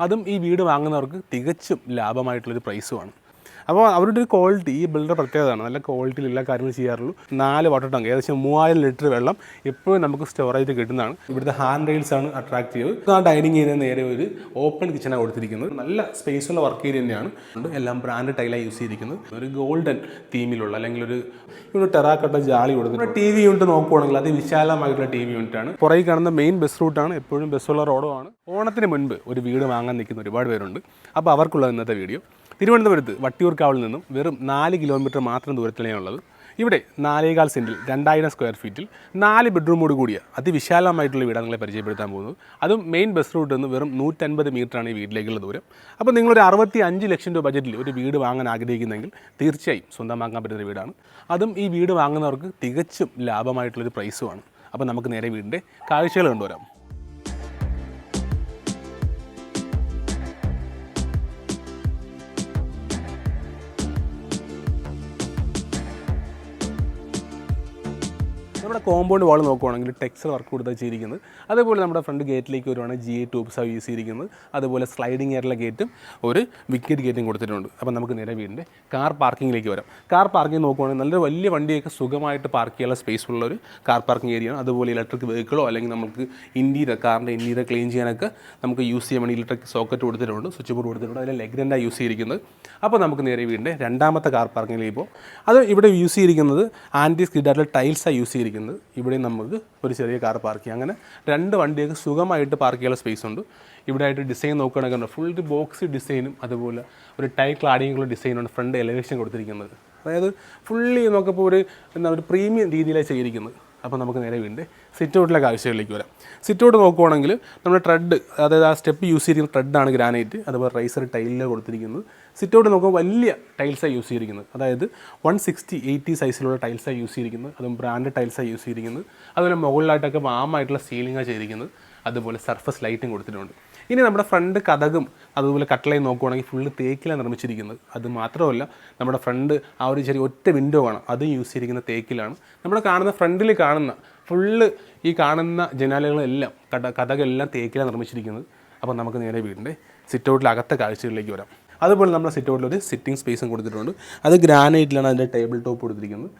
അതും ഈ വീട് വാങ്ങുന്നവർക്ക് തികച്ചും ലാഭമായിട്ടുള്ളൊരു പ്രൈസുമാണ് അപ്പോൾ അവരുടെ ഒരു ക്വാളിറ്റി ഈ ബിൽഡർ പ്രത്യേകതയാണ്. നല്ല ക്വാളിറ്റിയിൽ എല്ലാ കാര്യങ്ങളും ചെയ്യാറുള്ളൂ. നാല് വാട്ടർ ടാങ്ക് ഏകദേശം മൂവായിരം ലിറ്റർ വെള്ളം എപ്പോഴും നമുക്ക് സ്റ്റോറേജ് കിട്ടുന്നതാണ്. ഇവിടുത്തെ ഹാൻഡ് റെയിൽസ് ആണ് അട്രാക്റ്റീവ് ആ ഡൈനിങ് ഏരിയ നേരെ ഒരു ഓപ്പൺ കിച്ചണാണ് കൊടുത്തിരിക്കുന്നത്. നല്ല സ്പേസ് ഉള്ള വർക്ക് ഏരിയ തന്നെയാണ്. എല്ലാം ബ്രാൻഡ് ടൈലാണ് യൂസ് ചെയ്തിരിക്കുന്നത്. ഒരു ഗോൾഡൻ തീമിലുള്ള അല്ലെങ്കിൽ ഒരു ടെറാക്കട്ട ജാളി കൊടുത്തിട്ടുണ്ട് ടി വി യൂണിറ്റ് നോക്കുവാണെങ്കിൽ അത് വിശാലമായിട്ടുള്ള ടി വി യൂണിറ്റ് ആണ്. പുറകെ കാണുന്ന മെയിൻ ബസ് റൂട്ടാണ് എപ്പോഴും ബസ്സുള്ള റോഡുമാണ് ഓണത്തിന് മുൻപ് ഒരു വീട് വാങ്ങാൻ നിൽക്കുന്ന ഒരുപാട് പേരുണ്ട്. അപ്പോൾ അവർക്കുള്ള ഇന്നത്തെ വീഡിയോ തിരുവനന്തപുരത്ത് വട്ടിയൂർക്കാവിൽ നിന്നും വെറും നാല് കിലോമീറ്റർ മാത്രം ദൂരത്തിലാണുള്ളത് ഇവിടെ നാലേകാൽ സെന്റിൽ രണ്ടായിരം സ്ക്വയർ ഫീറ്റിൽ നാല് ബെഡ്റൂമോട് കൂടിയ അതിവിശാലമായിട്ടുള്ള വീടാണ് നിങ്ങളെ പരിചയപ്പെടുത്താൻ പോകുന്നത്. അതും മെയിൻ ബസ് റൂട്ടിൽ നിന്ന് വെറും നൂറ്റൻപത് മീറ്ററാണ് ഈ വീട്ടിലേക്കുള്ള ദൂരം. അപ്പോൾ നിങ്ങളൊരു അറുപത്തി അഞ്ച് ലക്ഷം രൂപ ബജറ്റിൽ ഒരു വീട് വാങ്ങാൻ ആഗ്രഹിക്കുന്നെങ്കിൽ തീർച്ചയായും സ്വന്തമാക്കാൻ പറ്റുന്ന വീടാണ്. അതും ഈ വീട് വാങ്ങുന്നവർക്ക് തികച്ചും ലാഭമായിട്ടുള്ളൊരു പ്രൈസുമാണ് അപ്പോൾ നമുക്ക് നേരെ വീടിന്റെ കാഴ്ചകൾ കണ്ടുവരാം. കോമ്പൗണ്ട് വാൾ നോക്കുവാണെങ്കിൽ ടെക്സർ വർക്ക് കൊടുത്താൽ ചെയ്തിരിക്കുന്നത്. അതേപോലെ നമ്മുടെ ഫ്രണ്ട് ഗേറ്റിലേക്ക് വരുവാണെങ്കിൽ ജി ഐ ട്യൂബ്സാണ് യൂസ് ചെയ്തിരിക്കുന്നത്. അതുപോലെ സ്ലൈഡിംഗ് എയറിലെ ഗേറ്റും ഒരു വിക്കറ്റ് ഗേറ്റും കൊടുത്തിട്ടുണ്ട്. അപ്പോൾ നമുക്ക് നേരെ വീടിന്റെ കാർ പാർക്കിങ്ങിലേക്ക് വരാം. കാർ പാർക്കിംഗ് നോക്കുവാണെങ്കിൽ നല്ല വലിയ വണ്ടിയൊക്കെ സുഖമായിട്ട് പാർക്ക് ചെയ്യാനുള്ള സ്പേസ് ഉള്ള ഒരു കാർ പാർക്കിംഗ് ഏരിയയാണ് അതുപോലെ ഇലക്ട്രിക് വെഹിക്കിളോ അല്ലെങ്കിൽ നമുക്ക് ഇന്റീരിയർ കാറിന്റെ ഇന്റീരിയർ ക്ലീൻ ചെയ്യാനൊക്കെ നമുക്ക് യൂസ് ചെയ്യാൻ വേണ്ടി ഇലക്ട്രിക് സോക്കറ്റ് കൊടുത്തിട്ടുണ്ട് സ്വിച്ച് ബോർഡ് കൊടുത്തിട്ടുണ്ട്. അതിൽ ലെഗ്രന്റാണ് യൂസ് ചെയ്തിരിക്കുന്നത്. അപ്പോൾ നമുക്ക് നേരെ വീടിന്റെ രണ്ടാമത്തെ കാർ പാർക്കിങ്ങിലേക്ക് പോകും. അത് ഇവിടെ യൂസ് ചെയ്തിരിക്കുന്നത് ആന്റി സ്കിഡായിട്ടുള്ള ടൈൽസാണ് യൂസ് ചെയ്തിരിക്കുന്നത്. ഇവിടെ നമുക്ക് ഒരു ചെറിയ കാർ പാർക്ക് ചെയ്യാം. അങ്ങനെ രണ്ട് വണ്ടിയൊക്കെ സുഖമായിട്ട് പാർക്ക് ചെയ്യാനുള്ള സ്പേസ് ഉണ്ട്. ഇവിടെ ആയിട്ട് ഡിസൈൻ നോക്കുകയാണെങ്കിൽ ഫുൾ ബോക്സ് ഡിസൈനും അതുപോലെ ഒരു ടൈ ക്ലാഡിങ്ങുള്ള ഡിസൈനാണ് ഫ്രണ്ട് എലവേഷൻ കൊടുത്തിരിക്കുന്നത്. അതായത് ഫുള്ളി നമുക്കിപ്പോൾ ഒരു എന്താ ഒരു പ്രീമിയം രീതിയിലാണ് ചെയ്തിരിക്കുന്നത്. അപ്പോൾ നമുക്ക് നേരെ വീണ്ടും സിറ്റ് ഔട്ടിലേക്ക് ആവശ്യങ്ങളിലേക്ക് വരാം. സിറ്റ് ഔട്ട് നോക്കുവാണെങ്കിൽ നമ്മുടെ ട്രെഡ് അതായത് ആ സ്റ്റെപ്പ് യൂസ് ചെയ്തിരിക്കുന്ന ട്രെഡാണ് ഗ്രാനൈറ്റ് അതുപോലെ റൈസർ ടൈലിൽ കൊടുത്തിരിക്കുന്നത്. സിറ്റൗട്ട് നോക്കുമ്പോൾ വലിയ ടൈൽസാണ് യൂസ് ചെയ്തിരിക്കുന്നത്. അതായത് വൺ സിക്സ്റ്റി എയ്റ്റി സൈസിലുള്ള ടൈൽസാണ് യൂസ് ചെയ്തിരിക്കുന്നത്. അതും ബ്രാൻഡ് ടൈൽസാണ് യൂസ് ചെയ്തിരിക്കുന്നത്. അതുപോലെ മുകളിലായിട്ടൊക്കെ വാമായിട്ടുള്ള സീലിംഗാണ് ചെയ്തിരിക്കുന്നത്. അതുപോലെ സർഫസ് ലൈറ്റും കൊടുത്തിട്ടുണ്ട്. ഇനി നമ്മുടെ ഫ്രണ്ട് കഥകും അതുപോലെ കട്ടളയും നോക്കുവാണെങ്കിൽ ഫുള്ള് തേക്കിലാണ് നിർമ്മിച്ചിരിക്കുന്നത്. അത് മാത്രമല്ല നമ്മുടെ ഫ്രണ്ട് ആ ഒരു ചെറിയ ഒറ്റ വിൻഡോ ആണ്. അതും യൂസ് ചെയ്തിരിക്കുന്ന തേക്കിലാണ്. നമ്മൾ കാണുന്ന ഫ്രണ്ടിൽ കാണുന്ന ഫുള്ള് ഈ കാണുന്ന ജനാലകളെല്ലാം കട കഥകളെല്ലാം തേക്കിലാണ് നിർമ്മിച്ചിരിക്കുന്നത്. അപ്പോൾ നമുക്ക് നേരെ വീടിന്റെ സിറ്റ് ഔട്ടിൽ അകത്തെ കാഴ്ചകളിലേക്ക് വരാം. അതുപോലെ നമ്മുടെ സിറ്റ് ഔട്ടിൽ ഒരു സിറ്റിംഗ് സ്പേസും കൊടുത്തിട്ടുണ്ട്. അത് ഗ്രാനൈറ്റിലാണ് അതിന്റെ ടേബിൾ ടോപ്പ് കൊടുത്തിരിക്കുന്നത്.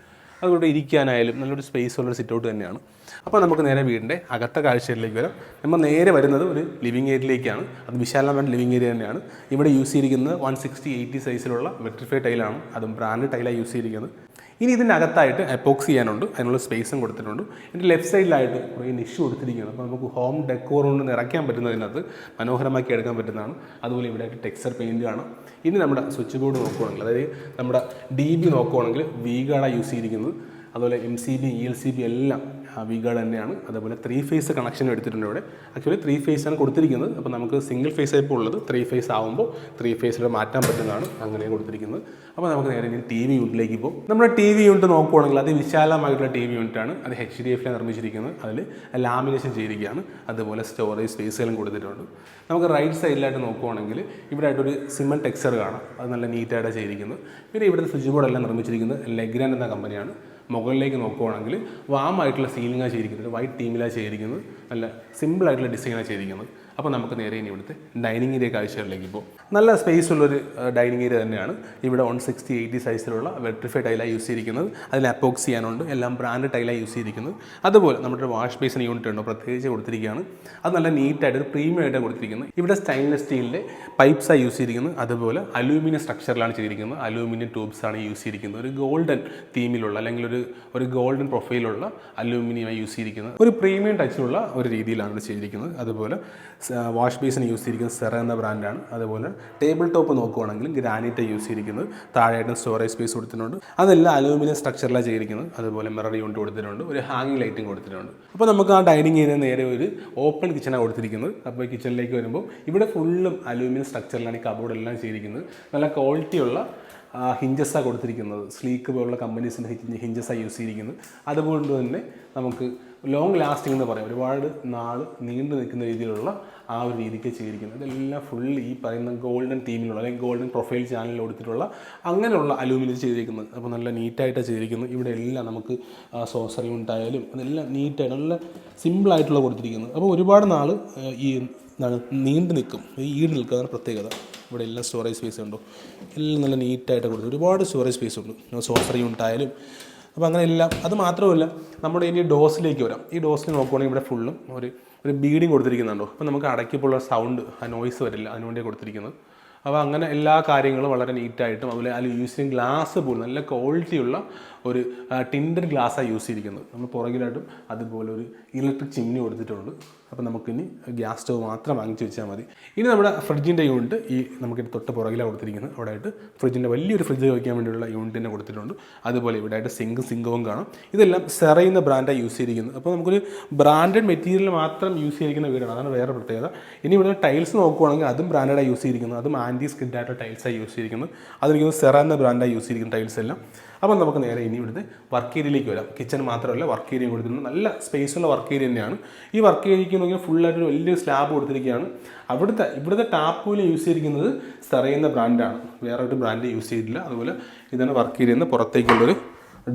അതുകൊണ്ട് ഇരിക്കാനായാലും നല്ലൊരു സ്പേസ് ഉള്ളൊരു സിറ്റ് ഔട്ട് തന്നെയാണ്. അപ്പോൾ നമുക്ക് നേരെ വീടിന്റെ അകത്ത കാഴ്ചയിലേക്ക് വരാം. നമ്മൾ നേരെ വരുന്നത് ഒരു ലിവിങ് ഏരിയയിലേക്കാണ് അത് വിശാലമായ ലിവിങ് ഏരിയ തന്നെയാണ്. ഇവിടെ യൂസ് ചെയ്തിരിക്കുന്നത് വൺ സിക്സ്റ്റി എയ്റ്റി സൈസിലുള്ള വെട്രിഫൈ ടൈലാണ് അതും ബ്രാൻഡ് ടൈലാണ് യൂസ് ചെയ്തിരിക്കുന്നത്. ഇനി ഇതിന്റെ അകത്തായിട്ട് എപ്പോക്സ് ചെയ്യാനുണ്ട്. അതിനുള്ള സ്പേസും കൊടുത്തിട്ടുണ്ട്. എന്റെ ലെഫ്റ്റ് സൈഡിലായിട്ട് കുറേ നിഷ് കൊടുത്തിരിക്കുകയാണ്. അപ്പോൾ നമുക്ക് ഹോം ഡെക്കോർ കൊണ്ട് നിറയ്ക്കാൻ പറ്റുന്നതിനകത്ത് മനോഹരമാക്കി എടുക്കാൻ പറ്റുന്നതാണ്. അതുപോലെ ഇവിടെ ടെക്സ്ചർ പെയിന്റ് കാണാം. ഇനി നമ്മുടെ സ്വിച്ച് ബോർഡ് നോക്കുവാണെങ്കിൽ അതായത് നമ്മുടെ ഡി ബി നോക്കുവാണെങ്കിൽ വീഗാണ് യൂസ് ചെയ്തിരിക്കുന്നത്. അതുപോലെ M C B E L C B എല്ലാം വി ഗാർഡ് തന്നെയാണ്. അതേപോലെ ത്രീ ഫേസ് കണക്ഷൻ എടുത്തിട്ടുണ്ട് ഇവിടെ. ആക്ച്വലി ത്രീ ഫേസ് ആണ് കൊടുത്തിരിക്കുന്നത്. അപ്പോൾ നമുക്ക് സിംഗിൾ ഫേസ് ആയപ്പോൾ ഉള്ളത്. ത്രീ ഫേസ് ആകുമ്പോൾ ത്രീ ഫേസിൽ മാറ്റാൻ പറ്റുന്നതാണ് അങ്ങനെ കൊടുത്തിരിക്കുന്നത്. അപ്പോൾ നമുക്ക് നേരെ ഇനി ടി വി യൂണിറ്റിലേക്ക് പോകും നമ്മുടെ ടി വി യൂണിറ്റ് നോക്കുവാണെങ്കിൽ അത് വിശാലമായിട്ടുള്ള ടി വി യൂണിറ്റാണ് അത് എച്ച് ഡി എഫിലാണ് നിർമ്മിച്ചിരിക്കുന്നത്. അതിൽ ലാമിനേഷൻ ചെയ്തിരിക്കുകയാണ്. അതുപോലെ സ്റ്റോറേജ് സ്പേസുകളും കൊടുത്തിട്ടുണ്ട്. നമുക്ക് റൈറ്റ് സൈഡിലായിട്ട് നോക്കുവാണെങ്കിൽ ഇവിടെ ആയിട്ടൊരു സിമൻ ടെക്സ്ചർ കാണാം. അത് നല്ല നീറ്റായിട്ട് ചെയ്തിരിക്കുന്നത്. പിന്നെ ഇവിടുത്തെ സ്വിച്ച് ബോർഡ് എല്ലാം നിർമ്മിച്ചിരിക്കുന്നത് ലെഗ്രാൻ എന്ന കമ്പനിയാണ് മുകളിലേക്ക് നോക്കുവാണെങ്കിൽ വാമായിട്ടുള്ള സീലിംഗാണ് ചെയ്തിരിക്കുന്നത്. വൈറ്റ് തീമിലാണ് ചെയ്തിരിക്കുന്നത്. നല്ല സിമ്പിളായിട്ടുള്ള ഡിസൈനാണ് ചെയ്തിരിക്കുന്നത്. അപ്പോൾ നമുക്ക് നേരെ ഇനി ഇവിടുത്തെ ഡൈനിങ് ഏരിയ കാഴ്ചകളിലേക്ക് പോകും. നല്ല സ്പേസ് ഉള്ളൊരു ഡൈനിങ് ഏരിയ തന്നെയാണ് ഇവിടെ വൺ സിക്സ്റ്റി എയ്റ്റി സൈസിലുള്ള വെട്രിഫൈ ടൈലാണ് യൂസ് ചെയ്തിരിക്കുന്നത്. അതിൽ അപ്പോക്സ് ചെയ്യാനുണ്ട്. എല്ലാം ബ്രാൻഡ് ടൈലാണ് യൂസ് ചെയ്തിരിക്കുന്നത്. അതുപോലെ നമ്മുടെ വാഷ് ബേസിന് യൂണിറ്റ് ഉണ്ടോ പ്രത്യേകിച്ച് കൊടുത്തിരിക്കുകയാണ്. അത് നല്ല നീറ്റായിട്ട് ഒരു പ്രീമിയം ആയിട്ട് കൊടുത്തിരിക്കുന്നത്. ഇവിടെ സ്റ്റൈൻലെസ് സ്റ്റീലിന്റെ പൈപ്സാണ് യൂസ് ചെയ്തിരിക്കുന്നത്. അതുപോലെ അലൂമിനിയം സ്ട്രക്ചറിലാണ് ചെയ്തിരിക്കുന്നത്. അലൂമിനിയം ട്യൂബ്സാണ് യൂസ് ചെയ്തിരിക്കുന്നത്. ഒരു ഗോൾഡൻ തീമിലുള്ള അല്ലെങ്കിൽ ഒരു ഒരു ഗോൾഡൻ പ്രൊഫൈലുള്ള അലൂമിനിയമായി യൂസ് ചെയ്തിരിക്കുന്നത്. ഒരു പ്രീമിയം ടച്ചിലുള്ള ഒരു രീതിയിലാണ് ചെയ്തിരിക്കുന്നത്. അതുപോലെ വാഷ് ബേസിന് യൂസ് ചെയ്തിരിക്കുന്നത് സെറ എന്ന ബ്രാൻഡാണ് അതുപോലെ ടേബിൾ ടോപ്പ് നോക്കുവാണെങ്കിൽ ഗ്രാനൈറ്റ് യൂസ് ചെയ്തിരിക്കുന്നത് താഴെയായിട്ട് സ്റ്റോറേജ് സ്പേസ് കൊടുത്തിട്ടുണ്ട്. അതെല്ലാം അലൂമിനിയം സ്ട്രക്ചറിലാണ് ചെയ്തിരിക്കുന്നത് അതുപോലെ മിറർ യൂണിറ്റ് കൊടുത്തിട്ടുണ്ട്. ഒരു ഹാങ്ങിങ് ലൈറ്റും കൊടുത്തിട്ടുണ്ട്. അപ്പോൾ നമുക്ക് ആ ഡൈനിങ് ഏരിയ നേരെ ഒരു ഓപ്പൺ കിച്ചണാണ് കൊടുത്തിരിക്കുന്നത്. അപ്പോൾ ഈ കിച്ചണിലേക്ക് വരുമ്പോൾ ഇവിടെ ഫുള്ളും അലൂമിനിയം സ്ട്രക്ചറിലാണ് ഈ കബോർഡ് എല്ലാം ചെയ്തിരിക്കുന്നത്. നല്ല ക്വാളിറ്റിയുള്ള ഹിഞ്ചസാണ് കൊടുത്തിരിക്കുന്നത്. സ്ലീക്ക് പോലുള്ള കമ്പനീസിന്റെ ഹിഞ്ചസാണ് യൂസ് ചെയ്തിരിക്കുന്നത്. അതുകൊണ്ട് തന്നെ നമുക്ക് ലോങ് ലാസ്റ്റിംഗ് എന്ന് പറയാം. ഒരുപാട് നാൾ നീണ്ടു നിൽക്കുന്ന രീതിയിലുള്ള ആ ഒരു രീതിക്ക് ചെയ്തിരിക്കുന്നത്. ഇതെല്ലാം ഫുൾ ഈ പറയുന്ന ഗോൾഡൻ തീമിലുള്ള അല്ലെങ്കിൽ ഗോൾഡൻ പ്രൊഫൈൽ ചാനലിൽ കൊടുത്തിട്ടുള്ള അങ്ങനെയുള്ള അലൂമിനിയം ചെയ്തിരിക്കുന്നത്. അപ്പോൾ നല്ല നീറ്റായിട്ടാണ് ചെയ്തിരിക്കുന്നത് ഇവിടെ എല്ലാം നമുക്ക് സോസറി ഉണ്ടായാലും അതെല്ലാം നീറ്റായിട്ട് നല്ല സിമ്പിളായിട്ടുള്ള കൊടുത്തിരിക്കുന്നത്. അപ്പോൾ ഒരുപാട് നാൾ ഈ എന്താണ് നീണ്ടു നിൽക്കും. ഈട് നിൽക്കുന്ന പ്രത്യേകത. ഇവിടെ എല്ലാം സ്റ്റോറേജ് സ്പേസ് ഉണ്ടോ? എല്ലാം നല്ല നീറ്റായിട്ട് കൊടുത്തു ഒരുപാട് സ്റ്റോറേജ് സ്പേസ് ഉണ്ട്. സോസർ യൂണിറ്റ് ആയാലും അപ്പോൾ അങ്ങനെ എല്ലാം അത് മാത്രമല്ല നമ്മുടെ ഇനി ഡോസിലേക്ക് വരാം. ഈ ഡോസിൽ നോക്കുവാണെങ്കിൽ ഇവിടെ ഫുള്ളും ഒരു ഒരു ബീഡിങ് കൊടുത്തിരിക്കുന്നുണ്ടോ? അപ്പോൾ നമുക്ക് അടയ്ക്കുമ്പോൾ സൗണ്ട് ആ നോയ്സ് വരില്ല. അതിനുവേണ്ടി കൊടുത്തിരിക്കുന്നത്. അപ്പോൾ അങ്ങനെ എല്ലാ കാര്യങ്ങളും വളരെ നീറ്റായിട്ടും അതുപോലെ അതിൽ യൂസിങ് ഗ്ലാസ് പോലും നല്ല ക്വാളിറ്റിയുള്ള ഒരു ടിൻഡർ ഗ്ലാസ്സാണ് യൂസ് ചെയ്തിരിക്കുന്നത്. നമ്മൾ പുറകിലായിട്ടും അതുപോലെ ഒരു ഇലക്ട്രിക് ചിമ്മിനി കൊടുത്തിട്ടുണ്ട്. അപ്പോൾ നമുക്കിനി ഗ്യാസ് സ്റ്റവ് മാത്രം വാങ്ങിച്ച് വെച്ചാൽ മതി. ഇനി നമ്മുടെ ഫ്രിഡ്ജിന്റെ യൂണിറ്റ് ഈ നമുക്ക് തൊട്ട് പുറകിലാണ് കൊടുത്തിരിക്കുന്നത്. അവിടെ ആയിട്ട് ഫ്രിഡ്ജിന്റെ വലിയൊരു ഫ്രിഡ്ജ് വയ്ക്കാൻ വേണ്ടിയുള്ള തന്നെ കൊടുത്തിട്ടുണ്ട്. അതുപോലെ ഇവിടെ ആയിട്ട് സിങ്ക് സിങ്കവും കാണും. ഇതെല്ലാം സെറയുന്ന ബ്രാൻഡാണ് യൂസ് ചെയ്തിരിക്കുന്നത്. അപ്പോൾ നമുക്കൊരു ബ്രാൻഡഡ് മെറ്റീരിയൽ മാത്രം യൂസ് ചെയ്തിരിക്കുന്ന വീടാണ്. അതാണ് വേറെ പ്രത്യേകത. ഇനി ഇവിടെ ടൈൽസ് നോക്കുവാണെങ്കിൽ അതും ബ്രാൻഡാണ് യൂസ് ചെയ്തിരിക്കുന്നത്. അതും ആന്റി സ്കിഡ് ടൈൽസായി യൂസ് ചെയ്തിരിക്കുന്നത്. അതെനിക്ക് സെറ എന്ന ബ്രാൻഡാണ് യൂസ് ചെയ്തിരിക്കുന്ന ടൈൽസ് എല്ലാം. അപ്പം നമുക്ക് നേരെ ഇനി ഇവിടുത്തെ വർക്ക് ഏരിയയിലേക്ക് വരാം. കിച്ചൺ മാത്രമല്ല വർക്ക് ഏരിയ കൊടുത്തിട്ടുണ്ട് നല്ല സ്പേസ് ഉള്ള വർക്ക് ഏരിയ തന്നെയാണ്. ഈ വർക്ക് ഏരിയയ്ക്ക് നോക്കിയാൽ ഫുള്ളായിട്ട് ഒരു വലിയൊരു സ്ലാബ് കൊടുത്തിരിക്കുകയാണ്. അവിടുത്തെ ഇവിടുത്തെ ടാപ്പൂൽ യൂസ് ചെയ്തിരിക്കുന്നത് സെറയുന്ന ബ്രാൻഡാണ് വേറെ ഒരു ബ്രാൻഡ് യൂസ് ചെയ്തിട്ടില്ല. അതുപോലെ ഇതാണ് വർക്ക് ഏരിയയിൽ നിന്ന് പുറത്തേക്കുള്ളൊരു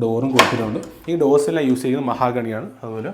ഡോറും കൊടുത്തിട്ടുണ്ട്. ഈ ഡോർസ് എല്ലാം യൂസ് ചെയ്യുന്നത് മഹാഗണിയാണ്. അതുപോലെ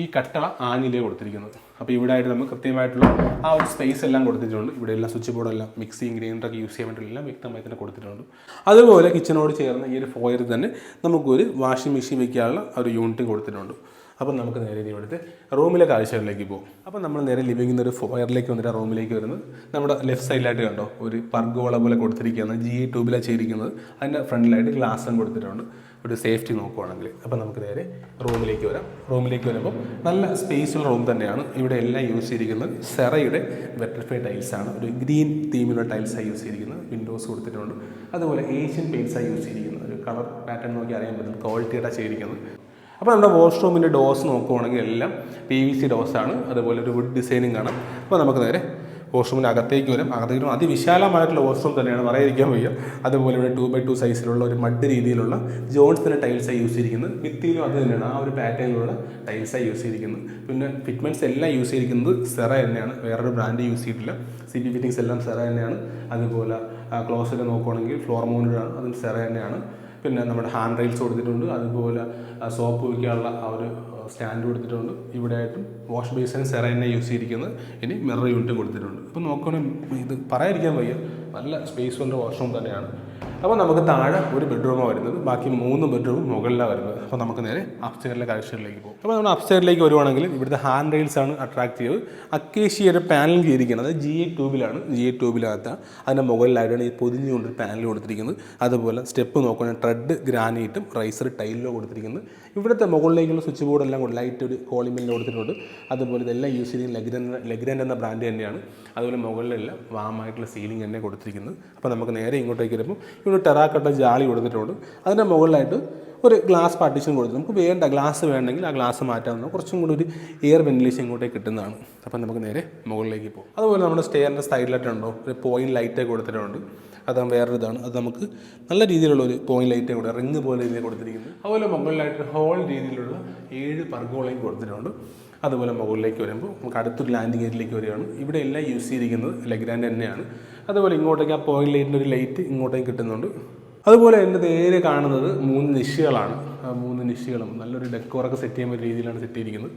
ഈ കട്ടള ആഞ്ഞിലേ കൊടുത്തിരിക്കുന്നത്. അപ്പോൾ ഇവിടെ ആയിട്ട് നമുക്ക് കൃത്യമായിട്ടുള്ള ആ ഒരു സ്പേസ് എല്ലാം കൊടുത്തിട്ടുണ്ട്. ഇവിടെ എല്ലാം സ്വിച്ച് ബോർഡെല്ലാം മിക്സിയും ഗ്രൈൻഡറൊക്കെ യൂസ് ചെയ്യാൻ എല്ലാം വ്യക്തമായി തന്നെ കൊടുത്തിട്ടുണ്ട്. അതുപോലെ കിച്ചണോട് ചേർന്ന ഈ ഒരു ഫോയർ തന്നെ നമുക്കൊരു വാഷിംഗ് മെഷീൻ വയ്ക്കാനുള്ള ഒരു യൂണിറ്റ് കൊടുത്തിട്ടുണ്ട്. അപ്പം നമുക്ക് നേരെ ഇനി ഇവിടുത്തെ റൂമിലെ കാഴ്ചകളിലേക്ക് പോകും അപ്പം നമ്മൾ നേരെ ലിവിങ്ങിൽ ഒരു ഫോയറിലേക്ക് വന്നിട്ട് റൂമിലേക്ക് വരുന്നത് നമ്മുടെ ലെഫ്റ്റ് സൈഡിലായിട്ട് കണ്ടോ? ഒരു പർഗോള പോലെ കൊടുത്തിരിക്കുകയാണ്. ജി ട്യൂബിലെ ചെയ്തിരിക്കുന്നത് അതിന്റെ ഫ്രണ്ടിലായിട്ട് ഗ്ലാസ്സും കൊടുത്തിട്ടുണ്ട്. ഒരു സേഫ്റ്റി നോക്കുവാണെങ്കിൽ. അപ്പം നമുക്ക് നേരെ റൂമിലേക്ക് വരാം. റൂമിലേക്ക് വരുമ്പോൾ നല്ല സ്പേസുള്ള റൂം തന്നെയാണ് ഇവിടെ എല്ലാം യൂസ് ചെയ്തിരിക്കുന്നത്. സെറയുടെ വെട്രിഫൈ ടൈൽസാണ് ഒരു ഗ്രീൻ തീമിലുള്ള ടൈൽസായി യൂസ് ചെയ്തിരിക്കുന്നത്. വിൻഡോസ് കൊടുത്തിട്ടുണ്ട്. അതുപോലെ ഏഷ്യൻ പെയിൻസായി യൂസ് ചെയ്തിരിക്കുന്നത്. ഒരു കളർ പാറ്റേൺ നോക്കി അറിയാൻ പറ്റും ക്വാളിറ്റിയുടെ ചെയ്തിരിക്കുന്നത് അപ്പോൾ നമ്മുടെ വാഷ്റൂമിന്റെ ഡോസ് നോക്കുവാണെങ്കിൽ എല്ലാം പി വി സി ഡോസാണ് അതുപോലെ ഒരു വുഡ് ഡിസൈനിങ് കാണാം. അപ്പോൾ നമുക്ക് നേരെ വാഷ്റൂമിന്റെ അകത്തേക്ക് വരും. അകത്തേക്ക് അതിവിശാലമായിട്ടുള്ള വാഷ്റൂം തന്നെയാണ് പറയാതിരിക്കാൻ വയ്യ. അതുപോലെ ഇവിടെ ടു ബൈ ടു സൈസിലുള്ള ഒരു മഡ് രീതിയിലുള്ള ജോൺസിന്റെ ടൈൽസാണ് യൂസ് ചെയ്തിരിക്കുന്നത്. ഭിത്തിയിലും അത് തന്നെയാണ്. ആ ഒരു പാറ്റേണിലുള്ള ടൈൽസാണ് യൂസ് ചെയ്തിരിക്കുന്നത്. പിന്നെ ഫിറ്റ്മെന്റ്സ് എല്ലാം യൂസ് ചെയ്തിരിക്കുന്നത് സെറ തന്നെയാണ്. വേറൊരു ബ്രാൻഡ് യൂസ് ചെയ്തിട്ടില്ല. സി പി ഫിറ്റിങ്സ് എല്ലാം സെറ തന്നെയാണ്. അതുപോലെ ക്ലോസറ്റ് നോക്കുവാണെങ്കിൽ ഫ്ലോർ മൗണ്ടഡാണ് അതും സെറ തന്നെയാണ്. പിന്നെ നമ്മുടെ ഹാൻഡ് റെയിൽസ് കൊടുത്തിട്ടുണ്ട്. അതുപോലെ സോപ്പ് വയ്ക്കാനുള്ള ആ ഒരു സ്റ്റാൻഡ് കൊടുത്തിട്ടുണ്ട്. ഇവിടെ ആയിട്ടും വാഷ് ബേസിന് സെറൈനെ യൂസ് ചെയ്തിരിക്കുന്നത് ഇനി മിറർ യൂണിറ്റും കൊടുത്തിട്ടുണ്ട്. അപ്പോൾ നോക്കുകയാണെങ്കിൽ ഇത് പറയാതിരിക്കാൻ വയ്യ. നല്ല സ്പേസ് ഉള്ള വാഷ്റൂം തന്നെയാണ്. അപ്പോൾ നമുക്ക് താഴെ ഒരു ബെഡ്റൂമാണ് വരുന്നത്. ബാക്കി മൂന്ന് ബെഡ്റൂം മുകളിലാണ് വരുന്നത്. അപ്പോൾ നമുക്ക് നേരെ അപ്സ്റ്റെയറിലെ കാഴ്ചകളിലേക്ക് പോകും അപ്പോൾ നമ്മൾ അപ്സ്റ്റെയറിലേക്ക് വരുവാണെങ്കിൽ ഇവിടുത്തെ ഹാൻഡ് റെയിൽസ് ആണ് അട്രാക്റ്റീവ് അക്കേഷ്യയുടെ പാനൽ ചെയ്തിരിക്കുന്നത് ജി എ ട്യൂബിലാണ് ജി എ ട്യൂബിലാകത്ത അതിന്റെ മുകളിലായിട്ടാണ് ഈ പൊതിഞ്ഞുകൊണ്ടൊരു പാനൽ കൊടുത്തിരിക്കുന്നത്. അതുപോലെ സ്റ്റെപ്പ് നോക്കുകയാണെങ്കിൽ ട്രെഡ് ഗ്രാനൈറ്റും റൈസർ ടൈലിലോ കൊടുത്തിരിക്കുന്നത്. ഇവിടുത്തെ മുകളിലേക്കുള്ള സ്വിച്ച് ബോർഡ് എല്ലാം കൂടെ ലൈറ്റ് ഒരു കോളിമിൽ കൊടുത്തിട്ടുണ്ട്. അതുപോലെ ഇതെല്ലാം യൂസ് ചെയ്തിരിക്കുന്ന ലെഗ്രൻ ലെഗ്രൻ എന്ന ബ്രാൻഡ് തന്നെയാണ്. അതുപോലെ മുകളിലെല്ലാം വാമായിട്ടുള്ള സീലിംഗ് തന്നെ കൊടുത്തിരിക്കുന്നത്. അപ്പോൾ നമുക്ക് നേരെ ഇങ്ങോട്ടേക്ക് വരുമ്പോൾ ഇവിടെ ടെറാക്കട്ട ജാളി കൊടുത്തിട്ടുണ്ട്. അതിന്റെ മുകളിലായിട്ട് ഒരു ഗ്ലാസ് പാർട്ടീഷൻ കൊടുത്തു നമുക്ക് വേണ്ട ഗ്ലാസ് വേണമെങ്കിൽ ആ ഗ്ലാസ് മാറ്റാവുന്ന കുറച്ചും കൂടി ഒരു എയർ വെന്റിലേഷൻ ഇങ്ങോട്ടേക്ക് കിട്ടുന്നതാണ്. അപ്പം നമുക്ക് നേരെ മുകളിലേക്ക് പോകും അതുപോലെ നമ്മുടെ സ്റ്റെയറിന്റെ സൈഡിലായിട്ടുണ്ടോ ഒരു പോയിന്റ് ലൈറ്റേ കൊടുത്തിട്ടുണ്ട്. അത് വേറൊരു ഇതാണ്. അത് നമുക്ക് നല്ല രീതിയിലുള്ള ഒരു പോയിന്റ് ലൈറ്റേ കൂടെ റിങ് പോലെ ഇതിനെ കൊടുത്തിരിക്കുന്നത് അതുപോലെ മുകളിലായിട്ട് ഹോൾ രീതിയിലുള്ള ഏഴ് പർഗോളയും കൊടുത്തിട്ടുണ്ട്. അതുപോലെ മുകളിലേക്ക് വരുമ്പോൾ നമുക്ക് അടുത്തൊരു ലാൻഡിംഗ് ഏരിയയിലേക്ക് വരികയാണ്. ഇവിടെ എല്ലാം യൂസ് ചെയ്തിരിക്കുന്നത് ലെഗ്രാൻഡ് തന്നെയാണ്. അതുപോലെ ഇങ്ങോട്ടേക്ക് ആ പോയിന്റ് ലൈറ്റിന്റെ ഒരു ലൈറ്റ് ഇങ്ങോട്ടേക്ക് കിട്ടുന്നുണ്ട്. അതുപോലെ എന്റെ നേരെ കാണുന്നത് മൂന്ന് നിശികളാണ് മൂന്ന് നിശികളും നല്ലൊരു ഡെക്കോറൊക്കെ സെറ്റ് ചെയ്യാൻ പറ്റിയ രീതിയിലാണ് സെറ്റ് ചെയ്തിരിക്കുന്നത്.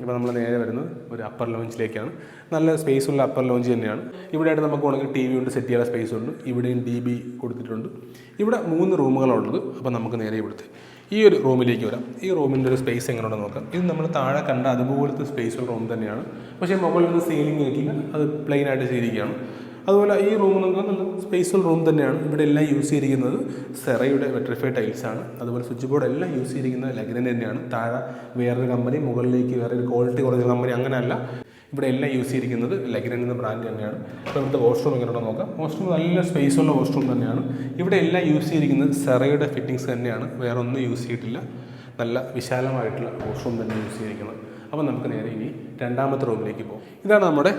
ഇപ്പോൾ നമ്മൾ നേരെ വരുന്നത് ഒരു അപ്പർ ലോഞ്ചിലേക്കാണ് നല്ല സ്പേസ് ഉള്ള അപ്പർ ലോഞ്ച് തന്നെയാണ്. ഇവിടെയായിട്ട് നമുക്ക് വേണമെങ്കിൽ ടി വി കൊണ്ട് സെറ്റ് ചെയ്യാൻ സ്പേസ് ഉണ്ട്. ഇവിടെയും ഡി ബി കൊടുത്തിട്ടുണ്ട്. ഇവിടെ മൂന്ന് റൂമുകളുള്ളത്. അപ്പോൾ നമുക്ക് നേരെ ഇവിടുത്തെ ഈ ഒരു റൂമിലേക്ക് വരാം. ഈ റൂമിന്റെ ഒരു സ്പേസ് എങ്ങനെയുണ്ടെന്ന് നോക്കാം. ഇത് നമ്മൾ താഴെ കണ്ട അതുപോലത്തെ സ്പേസുള്ള റൂം തന്നെയാണ്. പക്ഷേ മുകളിൽ നിന്ന് സീലിംഗ് ആയിട്ടില്ല. അത് പ്ലെയിൻ ആയിട്ട് ചെയ്തിരിക്കുകയാണ്. അതുപോലെ ഈ റൂം നമുക്ക് നല്ല സ്പേസ്ഫുൾ റൂം തന്നെയാണ് ഇവിടെ എല്ലാം യൂസ് ചെയ്തിരിക്കുന്നത്. സെറയുടെ വെട്രിഫൈ ടൈൽസ് ആണ്. അതുപോലെ സ്വിച്ച് ബോർഡ് എല്ലാം യൂസ് ചെയ്തിരിക്കുന്നത് ലഗ്നൻ തന്നെയാണ്. താഴെ വേറൊരു കമ്പനി മുകളിലേക്ക് വേറെ ഒരു ക്വാളിറ്റി കുറഞ്ഞ കമ്പനി അങ്ങനെയല്ല. ഇവിടെ എല്ലാം യൂസ് ചെയ്തിരിക്കുന്നത് ലഗ്നൻ എന്ന ബ്രാൻഡ് തന്നെയാണ്. അപ്പോൾ ഇവിടുത്തെ വാഷ്റൂം എങ്ങനെയുണ്ടോ നോക്കാം. വാഷ്റൂം നല്ല സ്പേസ് ഉള്ള വാഷ്റൂം തന്നെയാണ്. ഇവിടെ എല്ലാം യൂസ് ചെയ്തിരിക്കുന്നത് സെറയുടെ ഫിറ്റിങ്സ് തന്നെയാണ്. വേറെ ഒന്നും യൂസ് ചെയ്തിട്ടില്ല. നല്ല വിശാലമായിട്ടുള്ള വാഷ്റൂം തന്നെ യൂസ് ചെയ്തിരിക്കുന്നത്. അപ്പോൾ നമുക്ക് നേരെ ഇനി രണ്ടാമത്തെ റൂമിലേക്ക് പോകും. ഇതാണ് നമ്മുടെ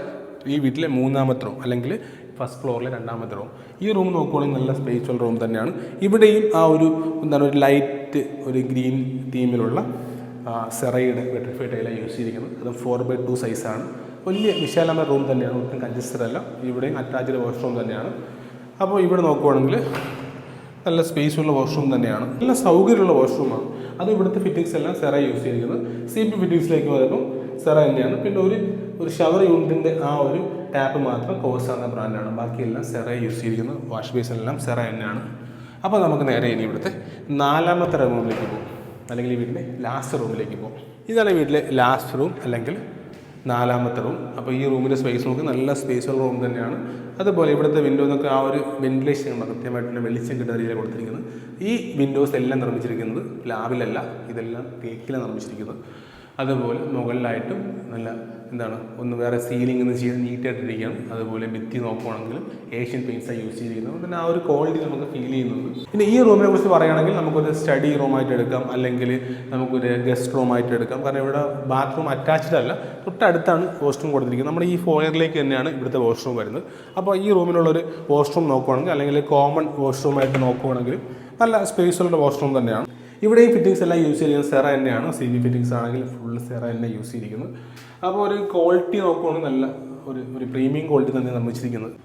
ഈ വീട്ടിലെ മൂന്നാമത്തെ റൂം അല്ലെങ്കിൽ ഫസ്റ്റ് ഫ്ലോറിലെ രണ്ടാമത്തെ റൂം ഈ റൂം നോക്കുവാണെങ്കിൽ നല്ല സ്പേഷ്യൽ റൂം തന്നെയാണ്. ഇവിടെയും ആ ഒരു എന്താണ് ഒരു ലൈറ്റ് ഒരു ഗ്രീൻ തീമിലുള്ള സെറയുടെ വെട്രിഫൈ ടൈലാണ് യൂസ് ചെയ്തിരിക്കുന്നത്. അത് ഫോർ ബൈ ടു സൈസാണ് വലിയ വിശാലമായ റൂം തന്നെയാണ്. ഒട്ടും കഞ്ചസ്റ്റഡ് അല്ല. ഇവിടെയും അറ്റാച്ച്ഡ് വാഷ്റൂം തന്നെയാണ്. അപ്പോൾ ഇവിടെ നോക്കുവാണെങ്കിൽ നല്ല സ്പേസ് ഉള്ള വാഷ്റൂം തന്നെയാണ്. നല്ല സൗകര്യമുള്ള വാഷ്റൂമാണ് അത് ഇവിടുത്തെ ഫിറ്റിങ്സ് എല്ലാം സെറ യൂസ് ചെയ്തിരിക്കുന്നത്. സി പി ഫിറ്റിങ്സിലേക്ക് വരുമ്പോൾ സെറ തന്നെയാണ്. പിന്നെ ഒരു ഒരു ഷവർ യൂണിറ്റിന്റെ ആ ഒരു ടാപ്പ് മാത്രം കോഴ്സ് എന്ന ബ്രാൻഡാണ് ബാക്കിയെല്ലാം സെറ യൂസ് ചെയ്തിരിക്കുന്നു. വാഷ് ബേസിനെല്ലാം സെറ തന്നെയാണ്. അപ്പോൾ നമുക്ക് നേരെ ഇനി ഇവിടുത്തെ നാലാമത്തെ റൂമിലേക്ക് പോകും. അല്ലെങ്കിൽ ഈ വീട്ടിലെ ലാസ്റ്റ് റൂമിലേക്ക് പോകും. ഇതാണ് വീട്ടിലെ ലാസ്റ്റ് റൂം അല്ലെങ്കിൽ നാലാമത്തെ റൂം അപ്പോൾ ഈ റൂമിന്റെ സ്പേസ് നോക്കി നല്ല സ്പേസ് ഉള്ള റൂം തന്നെയാണ്. അതുപോലെ ഇവിടുത്തെ വിൻഡോ എന്നൊക്കെ ആ ഒരു വെന്റിലേഷൻ ഉണ്ട് കൃത്യമായിട്ടുള്ള വെളിച്ചം കിട്ടുന്ന രീതിയിൽ കൊടുത്തിരിക്കുന്നത്. ഈ വിൻഡോസ് എല്ലാം നിർമ്മിച്ചിരിക്കുന്നത് ലാബിലല്ല ഇതെല്ലാം തേക്കിലാണ് നിർമ്മിച്ചിരിക്കുന്നത്. അതുപോലെ മുകളിലായിട്ടും നല്ല എന്താണ്? ഒന്ന് വേറെ സീലിംഗ് ഒന്ന് ചെയ്ത് നീറ്റായിട്ടിരിക്കുകയാണ് അതുപോലെ ഭിത്തി നോക്കുവാണെങ്കിൽ ഏഷ്യൻ പെയിൻസാണ് യൂസ് ചെയ്തിരിക്കുന്നത്. പിന്നെ ആ ഒരു ക്വാളിറ്റി നമുക്ക് ഫീൽ ചെയ്യുന്നുണ്ട്. പിന്നെ ഈ റൂമിനെ കുറിച്ച് പറയുകയാണെങ്കിൽ നമുക്കൊരു സ്റ്റഡി റൂമായിട്ട് എടുക്കാം. അല്ലെങ്കിൽ നമുക്കൊരു ഗസ്റ്റ് റൂമായിട്ട് എടുക്കാം. കാരണം ഇവിടെ ബാത്റൂം അറ്റാച്ച്ഡ് അല്ല. തൊട്ടടുത്താണ് വാഷ്റൂം കൊടുത്തിരിക്കുന്നത്. നമ്മുടെ ഈ ഫോയറിലേക്ക് തന്നെയാണ് ഇവിടുത്തെ വാഷ്റൂം വരുന്നത്. അപ്പോൾ ഈ റൂമിലുള്ളൊരു വാഷ്റൂം നോക്കുവാണെങ്കിൽ അല്ലെങ്കിൽ കോമൺ വാഷ്റൂമായിട്ട് നോക്കുവാണെങ്കിൽ നല്ല സ്പേസുള്ള വാഷ്റൂം തന്നെയാണ്. ഇവിടെയും ഫിറ്റിങ്സ് എല്ലാം യൂസ് ചെയ്യുന്നത് സെറ തന്നെയാണ്. സി വി ഫിറ്റിങ്സ് ആണെങ്കിൽ ഫുൾ സെറ തന്നെ യൂസ് ചെയ്തിരിക്കുന്നത് അപ്പോൾ ഒരു ക്വാളിറ്റി നോക്കുവാണെങ്കിൽ നല്ല ഒരു ഒരു പ്രീമിയം ക്വാളിറ്റി തന്നെ നിർമ്മിച്ചിരിക്കുന്നത്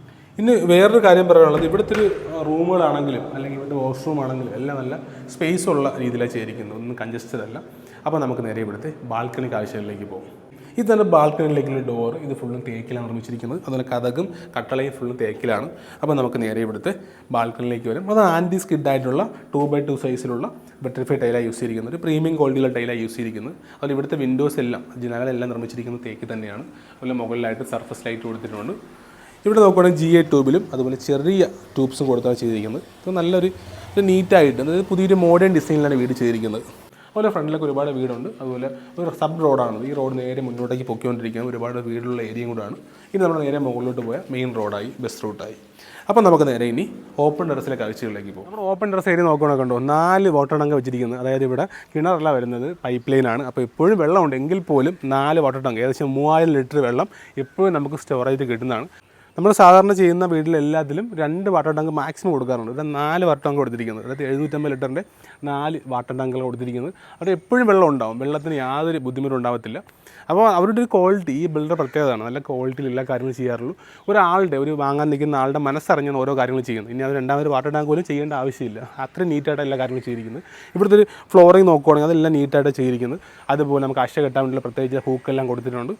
ഇനി വേറൊരു കാര്യം പറയാനുള്ളത് ഇവിടുത്തെ ഒരു റൂമുകളാണെങ്കിലും അല്ലെങ്കിൽ ഇവിടുത്തെ വാഷ്റൂം ആണെങ്കിലും എല്ലാം നല്ല സ്പേസ് ഉള്ള രീതിയിലാണ് ചെയ്തിരിക്കുന്നത്. ഒന്നും കഞ്ചസ്റ്റഡ് അല്ല. അപ്പോൾ നമുക്ക് നേരെ ഇവിടുത്തെ ബാൽക്കണി കാഴ്ചകളിലേക്ക് പോകും. ഇതാണ് ബാൽക്കണിയിലേക്കുള്ള ഡോർ ഇത് ഫുള്ളും തേക്കിലാണ് നിർമ്മിച്ചിരിക്കുന്നത്. അതുപോലെ കഥകും കട്ടളയും ഫുള്ളും തേക്കിലാണ്. അപ്പോൾ നമുക്ക് നേരെ ഇവിടുത്തെ ബാൽക്കണിയിലേക്ക് വരും. അത് ആന്റി സ്കിഡ് ആയിട്ടുള്ള ടു ബൈ ടു സൈസിലുള്ള ബട്ടർഫ്ലൈ ടൈലാണ് യൂസ് ചെയ്തിരിക്കുന്നത്. ഒരു പ്രീമിയം ക്വാളിറ്റിയുള്ള ടൈലാണ് യൂസ് ചെയ്തിരിക്കുന്നത്. അതുപോലെ ഇവിടുത്തെ വിൻഡോസ് എല്ലാം ജനലെല്ലാം നിർമ്മിച്ചിരിക്കുന്നത് തേക്ക് തന്നെയാണ്. അതുപോലെ മുകളിലായിട്ട് സർഫസ് ലൈറ്റ് കൊടുത്തിട്ടുണ്ട്. ഇവിടെ നോക്കുകയാണെങ്കിൽ ജി എ ട്യൂബിലും അതുപോലെ ചെറിയ ട്യൂബ്സും കൊടുത്താണ് ചെയ്തിരിക്കുന്നത്. ഇത് നല്ലൊരു നീറ്റായിട്ട് അതായത് പുതിയൊരു മോഡേൺ ഡിസൈനിലാണ് വീട് ചെയ്തിരിക്കുന്നത്. അതുപോലെ ഫ്രണ്ടിലൊക്കെ ഒരുപാട് വീടുണ്ട്. അതുപോലെ ഒരു സബ് റോഡാണ്. ഈ റോഡ് നേരെ മുന്നോട്ടേക്ക് പൊയ്ക്കൊണ്ടിരിക്കുന്നത് ഒരുപാട് വീടുള്ള ഏരിയയും കൂടാണ്. ഇനി നമ്മൾ നേരെ മുകളിലോട്ട് പോയാൽ മെയിൻ റോഡായി ബസ് റൂട്ടായി അപ്പോൾ നമുക്ക് നേരെ ഇനി ഓപ്പൺ ടെറസിലെ കാഴ്ചകളിലേക്ക് പോകും. നമ്മൾ ഓപ്പൺ ടെറസ് ഏരിയ നോക്കുകയാണെങ്കിൽ കണ്ടോ? നാല് വാട്ടർ ടാങ്ക് വെച്ചിരിക്കുന്നത്. അതായത് ഇവിടെ കിണറല്ല വരുന്നത് പൈപ്പ് ലൈനാണ് അപ്പോൾ ഇപ്പോഴും വെള്ളമുണ്ട്. എങ്കിൽ പോലും നാല് വാട്ടർ ടാങ്ക് ഏകദേശം മൂവായിരം ലിറ്റർ വെള്ളം എപ്പോഴും നമുക്ക് സ്റ്റോറേജ് കിട്ടുന്നതാണ്. നമ്മൾ സാധാരണ ചെയ്യുന്ന വീട്ടിലെല്ലാത്തിലും രണ്ട് വാട്ടർ ടാങ്ക് മാക്സിമം കൊടുക്കാറുണ്ട്. ഇവിടെ നാല് വാട്ടർ ടാങ്ക് കൊടുത്തിരിക്കുന്നത്. അതായത് എഴുന്നൂറ്റമ്പത് ലിറ്ററിന്റെ നാല് വാട്ടർ ടാങ്കുകൾ കൊടുത്തിരിക്കുന്നത്. അവിടെ എപ്പോഴും വെള്ളം ഉണ്ടാവും. വെള്ളത്തിന് യാതൊരു ബുദ്ധിമുട്ടും ഉണ്ടാവത്തില്ല. അപ്പോൾ അവരുടെ ഒരു ക്വാളിറ്റി ഈ ബിൽഡർ പ്രത്യേകതയാണ്. നല്ല ക്വാളിറ്റിയിൽ എല്ലാ കാര്യങ്ങളും ചെയ്യാറുള്ളൂ. ഒരാളുടെ ഒരു വാങ്ങാൻ നിൽക്കുന്ന ആളുടെ മനസ്സറിഞ്ഞാണ് ഓരോ കാര്യങ്ങൾ ചെയ്യുന്നത് ഇനി അത് രണ്ടാമത് വാട്ടർ ടാങ്ക് പോലും ചെയ്യേണ്ട ആവശ്യമില്ല. അത്രയും നീറ്റായിട്ട് എല്ലാ കാര്യങ്ങളും ചെയ്തിരിക്കുന്നത്. ഇവിടുത്തെ ഒരു ഫ്ലോറിങ് നോക്കുവാണെങ്കിൽ അതെല്ലാം നീറ്റായിട്ട് ചെയ്തിരിക്കുന്നത്. അതുപോലെ നമുക്ക് അശ കെട്ടാൻ വേണ്ടിയുള്ള പ്രത്യേകിച്ച് ഹൂക്കെല്ലാം കൊടുത്തിട്ടുണ്ട്.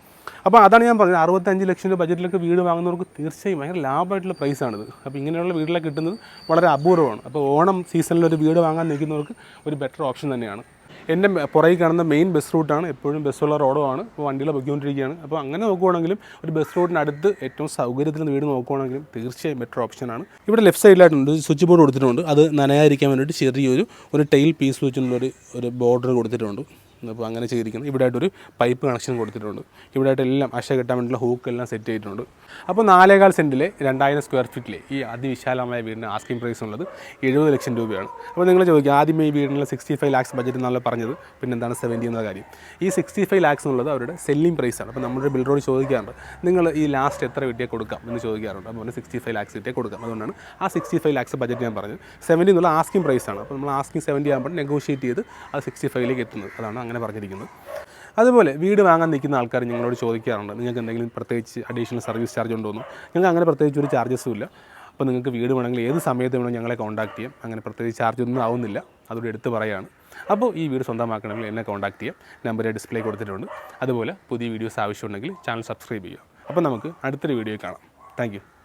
അപ്പോൾ അതാണ് ഞാൻ പറഞ്ഞത്. അറുപത്തഞ്ച് ലക്ഷം രൂപ ബജറ്റിലൊക്കെ വീട് വാങ്ങുന്നവർക്ക് തീർച്ചയായും ഭയങ്കര ലാഭമായിട്ടുള്ള പ്രൈസാണിത് അപ്പോൾ ഇങ്ങനെയുള്ള വീട്ടിലൊക്കെ കിട്ടുന്നത് വളരെ അപൂർവമാണ്. അപ്പോൾ ഓണം സീസണിൽ ഒരു വീട് വാങ്ങാൻ നിൽക്കുന്നവർക്ക് ഒരു ബെറ്റർ ഓപ്ഷൻ തന്നെയാണ്. എന്റെ പുറകിൽ കാണുന്ന മെയിൻ ബസ് റൂട്ടാണ് എപ്പോഴും ബസ്സുള്ള റോഡുമാണ് അപ്പോൾ വണ്ടികൾ പൊയ്ക്കൊണ്ടിരിക്കുകയാണ്. അപ്പോൾ അങ്ങനെ നോക്കുവാണെങ്കിലും ഒരു ബസ് റൂട്ടിനടുത്ത് ഏറ്റവും സൗകര്യത്തിൽ വീട് നോക്കുവാണെങ്കിലും തീർച്ചയായും ബെറ്റർ ഓപ്ഷനാണ് ഇവിടെ ലെഫ്റ്റ് സൈഡിലായിട്ടുണ്ട് സ്വിച്ച് ബോർഡ് കൊടുത്തിട്ടുണ്ട്. അത് നനയാതിരിക്കാൻ വേണ്ടിയിട്ട് ചെറിയൊരു ഒരു ടൈൽ പീസ് വെച്ചിട്ടുള്ളൊരു ഒരു ബോർഡർ കൊടുത്തിട്ടുണ്ട്. അപ്പോൾ അങ്ങനെ ചെയ്തിരിക്കുന്നത് ഇവിടെ ആയിട്ടൊരു പൈപ്പ് കണക്ഷൻ കൊടുത്തിട്ടുണ്ട്. ഇവിടെ ആയിട്ട് എല്ലാം അശ കെട്ടാൻ ഹൂക്ക് എല്ലാം സെറ്റ് ചെയ്തിട്ടുണ്ട്. അപ്പോൾ നാലേകാൽ സെന്റിലെ രണ്ടായിരം സ്ക്വയർ ഫീറ്റിലെ ഈ അതിവിശാലമായ വീടിന് ആസ്കിംഗ് പ്രൈസ് ഉള്ളത് എഴുപത് ലക്ഷം രൂപയാണ്. അപ്പോൾ നിങ്ങൾ ചോദിക്കുക ആദ്യമേ ഈ വീടിനുള്ള സിക്സ്റ്റി ഫൈവ് ലാക്സ് ബജറ്റ് എന്നാണ് പറഞ്ഞത്? പിന്നെ എന്താണ് സെവന്റി എന്ന കാര്യം. ഈ സിക്സ്റ്റി ഫൈവ് ലാക്സ് എന്നുള്ളത് അവരുടെ സെല്ലിംഗ് പ്രൈസാണ് അപ്പോൾ നമ്മുടെ ബിൽഡറോട് ചോദിക്കാറുണ്ട് നിങ്ങൾ ഈ ലാസ്റ്റ് എത്ര കിട്ടിയാൽ കൊടുക്കാം? എന്ന് ചോദിക്കാറുണ്ട്. അപ്പോൾ സിക്സ്റ്റി ഫൈവ് ലാക്സ് കിട്ടിയാൽ കൊടുക്കാം. അതുകൊണ്ടാണ് ആ സിക്സ്റ്റി ഫൈവ് ലാക്സ് ബജറ്റ് ഞാൻ പറഞ്ഞത്. സെവന്റി എന്നുള്ള ആസ്കിംഗ് പ്രൈസാണ് അപ്പോൾ നമ്മൾ ആസ്കിംഗ് സെവന്റി ആകുമ്പോൾ നെഗോഷിയേറ്റ് ചെയ്ത് അത് സിക്സ്റ്റി ഫൈവിലേക്ക് എത്തുന്നത്. അതാണ് അങ്ങനെ പറഞ്ഞിരിക്കുന്നത് അതുപോലെ വീട് വാങ്ങാൻ നിൽക്കുന്ന ആൾക്കാർ ഞങ്ങളോട് ചോദിക്കാറുണ്ട് നിങ്ങൾക്ക് എന്തെങ്കിലും പ്രത്യേകിച്ച് അഡീഷണൽ സർവീസ് ചാർജ് ഉണ്ടോന്നു ഞങ്ങൾക്ക് അങ്ങനെ പ്രത്യേകിച്ച് ഒരു ചാർജസും ഇല്ല. അപ്പോൾ നിങ്ങൾക്ക് വീട് വേണമെങ്കിൽ ഏത് സമയത്ത് വേണമെങ്കിൽ ഞങ്ങളെ കോൺടാക്ട് ചെയ്യാം. അങ്ങനെ പ്രത്യേകിച്ച് ചാർജ് ഒന്നും ആവുന്നില്ല. അതോടെ എടുത്ത് പറയുകയാണ് അപ്പോൾ ഈ വീട് സ്വന്തമാക്കണമെങ്കിൽ എന്നെ കോൺടാക്ട് ചെയ്യാം. നമ്പർ ഡിസ്പ്ലേ കൊടുത്തിട്ടുണ്ട്. അതുപോലെ പുതിയ വീഡിയോസ് ആവശ്യമുണ്ടെങ്കിൽ ചാനൽ സബ്സ്ക്രൈബ് ചെയ്യുക. അപ്പോൾ നമുക്ക് അടുത്തൊരു വീഡിയോ കാണാം. താങ്ക്